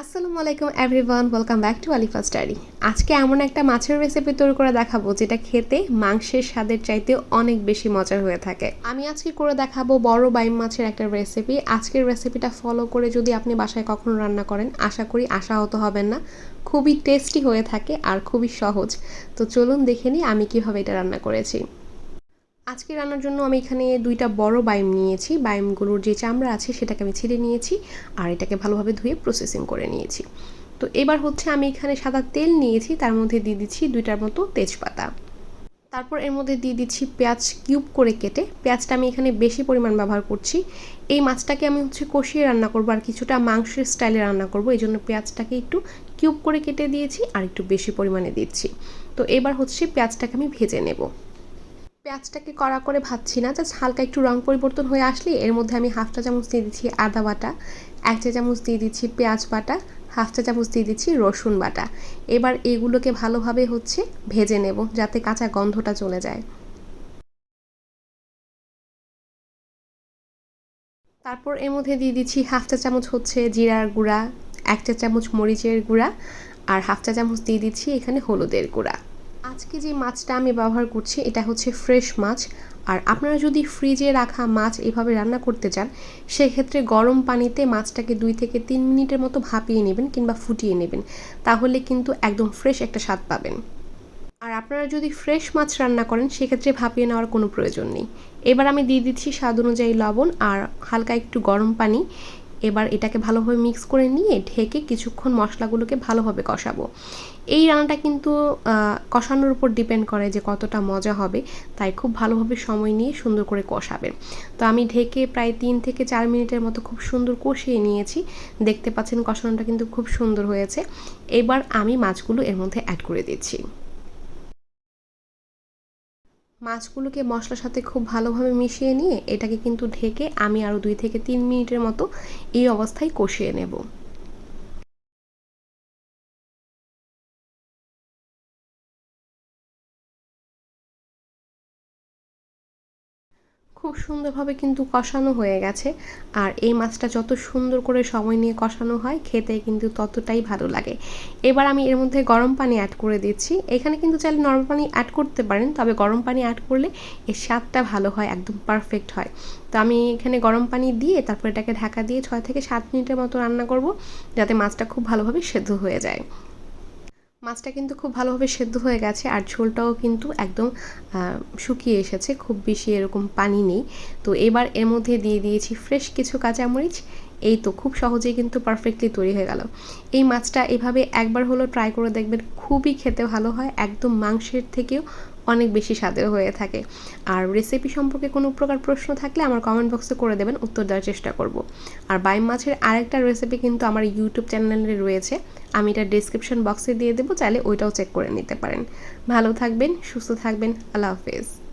আসসালামু আলাইকুম everyone, welcome back to Alifa study. আজকে এমন একটা মাছের রেসিপি তৈরি করে দেখাবো, যেটা খেতে মাংসের স্বাদের চাইতে অনেক বেশি মজার হয়ে থাকে। আমি আজকে করে দেখাবো বড় বাইম মাছের একটা রেসিপি আজকের রেসিপিটা ফলো করে যদি আপনি বাসায় কখনো রান্না করেন, আশা করি আশাহত হবেন না। খুবই টেস্টি হয়ে থাকে আর খুবই সহজ। তো চলুন দেখে নিই আমি কীভাবে এটা রান্না করেছি। আজকে রান্নার জন্য আমি এখানে দুইটা বড় বাইম নিয়েছি। বাইমগুলোর যে চামড়া আছে সেটাকে আমি ছিঁড়ে নিয়েছি আর এটাকে ভালোভাবে ধুয়ে প্রসেসিং করে নিয়েছি। তো এবার হচ্ছে আমি এখানে সাদা তেল নিয়েছি, তার মধ্যে দিয়ে দিচ্ছি দুইটার মতো তেজপাতা। তারপর এর মধ্যে দিয়ে দিচ্ছি পেঁয়াজ কিউব করে কেটে। পেঁয়াজটা আমি এখানে বেশি পরিমাণ ব্যবহার করছি। এই মাছটাকে আমি হচ্ছে কষিয়ে রান্না করব আর কিছুটা মাংসের স্টাইলে রান্না করব। এই জন্য পেঁয়াজটাকে একটু কিউব করে কেটে দিয়েছি আর একটু বেশি পরিমাণে দিচ্ছি। তো এবার হচ্ছে পেঁয়াজটাকে আমি ভেজে নেব। পেঁয়াজটাকে কড়া করে ভাজছি না জাস্ট হালকা একটু রং পরিবর্তন হয়ে আসলে এর মধ্যে আমি হাফ চা চামচ দিয়ে দিচ্ছি আদা বাটা, এক চা চামচ দিয়ে দিচ্ছি পেঁয়াজ বাটা, হাফ চা চামচ দিয়ে দিচ্ছি রসুন বাটা। এবার এগুলোকে ভালোভাবে হচ্ছে ভেজে নেব যাতে কাঁচা গন্ধটা চলে যায়। তারপর এর মধ্যে দিয়ে দিচ্ছি হাফ চা চামচ হচ্ছে জিরার গুঁড়া, এক চা চামচ মরিচের গুঁড়া, আর হাফ চা চামচ দিয়ে দিচ্ছি এখানে হলুদের গুঁড়া। আজকে যে মাছটা আমি ব্যবহার করছি, এটা হচ্ছে ফ্রেশ মাছ। আর আপনারা যদি ফ্রিজে রাখা মাছ এভাবে রান্না করতে চান, সেক্ষেত্রে গরম পানিতে মাছটাকে দুই থেকে তিন মিনিটের মতো ভাপিয়ে নেবেন কিংবা ফুটিয়ে নেবেন। তাহলে কিন্তু একদম ফ্রেশ একটা স্বাদ পাবেন। আর আপনারা যদি ফ্রেশ মাছ রান্না করেন, সেক্ষেত্রে ভাপিয়ে নেওয়ার কোনো প্রয়োজন নেই। এবার আমি দিয়ে দিচ্ছি স্বাদ অনুযায়ী লবণ আর হালকা একটু গরম পানি। এবার এটাকে ভালোভাবে মিক্স করে নিয়ে ঢেকে কিছুক্ষণ মশলাগুলোকে ভালোভাবে কষাবো। এই রান্নাটা কিন্তু কষানোর উপর ডিপেন্ড করে যে কতটা মজা হবে, তাই খুব ভালোভাবে সময় নিয়ে সুন্দর করে কষাবেন। তো আমি ঢেকে প্রায় তিন থেকে চার মিনিটের মতো খুব সুন্দর কষিয়ে নিয়েছি। দেখতে পাচ্ছেন কষানোটা কিন্তু খুব সুন্দর হয়েছে। এবার আমি মাছগুলো এর মধ্যে অ্যাড করে দিচ্ছি। মাছগুলোকে মশলার সাথে খুব ভালোভাবে মিশিয়ে নিয়ে এটাকে কিন্তু ঢেকে আমি আরও দুই থেকে তিন মিনিটের মতো এই অবস্থায় কষিয়ে নেব। খুব সুন্দরভাবে কিন্তু কষানো হয়ে গেছে। আর এই মাছটা যত সুন্দর করে সময় নিয়ে কষানো হয়, খেতে কিন্তু ততটাই ভালো লাগে। এবার আমি এর মধ্যে গরম পানি অ্যাড করে দিচ্ছি। এখানে কিন্তু চাইলে নর্মাল পানি অ্যাড করতে পারেন, তবে গরম পানি অ্যাড করলে এর স্বাদটা ভালো হয়, একদম পারফেক্ট হয়। তো আমি এখানে গরম পানি দিয়ে তারপর এটাকে ঢাকা দিয়ে ছয় থেকে সাত মিনিটের মতো রান্না করব, যাতে মাছটা খুব ভালোভাবে সেদ্ধ হয়ে যায়। মাছটা কিন্তু খুব ভালোভাবে সেদ্ধ হয়ে গেছে আর ঝোলটাও কিন্তু একদম শুকিয়ে এসেছে, খুব বেশি এরকম পানি নেই। তো এবার এর মধ্যে দিয়ে দিয়েছি ফ্রেশ কিছু কাঁচামরিচ। এই তো খুব সহজেই কিন্তু পারফেক্টলি তৈরি হয়ে গেল। এই মাছটা এভাবে একবার হলো ট্রাই করে দেখবেন, খুবই খেতে ভালো হয়, একদম মাংসের থেকেও অনেক বেশি স্বাদের হয়ে থাকে। আর রেসিপি সম্পর্কে কোনো প্রকার প্রশ্ন থাকলে আমার কমেন্ট বক্সে করে দেবেন, উত্তর দেওয়ার চেষ্টা করব। আর বাইম মাছের আরেকটা রেসিপি কিন্তু আমার ইউটিউব চ্যানেলে রয়েছে। আমি এটা ডিসক্রিপশন বক্সে দিয়ে দেবো, চাইলে ওইটাও চেক করে নিতে পারেন। ভালো থাকবেন, সুস্থ থাকবেন, আল্লাহ হাফেজ।